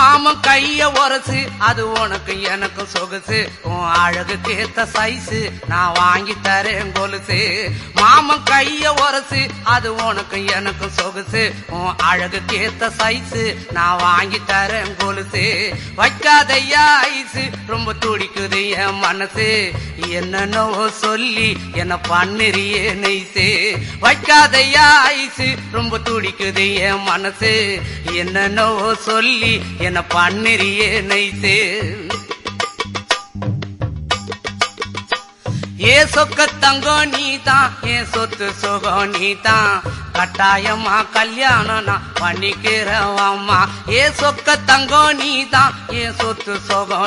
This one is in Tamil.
மாமன் கைய உரசு அது உனக்கு எனக்கும் சொகுசு. உன் அழகுக்கு ஏத்த சைஸு நான் வாங்கி தரேன் கொலுசு. மாமன் கைய உரசு அது உனக்கு எனக்கும் சொகுசு. உன் அழகுக்கு ஏத்த சைஸு நான் வாங்கி தரேன் கொலுசு. வைக்காதையா ஐசு ரொம்ப துடிக்குது என் மனசு. என்னன்னோ சொல்லி என்ன பண்ணிறியே நெய்சு வைக்காதையா ஐசு ரொம்ப துடிக்குது என் மனசு. என்னன்னோ சொல்லி என பண்ணுறியே நைசு ஏ சொக்க தங்கம் நீ தான் ஏன் சொத்து சுகம் நீ தான் கட்டாயமா கல்யாணம் நான் பண்ணிக்கிறவம்மா. ஏ சொக்க தங்கம் நீ தான் ஏன் சொத்து சுகம்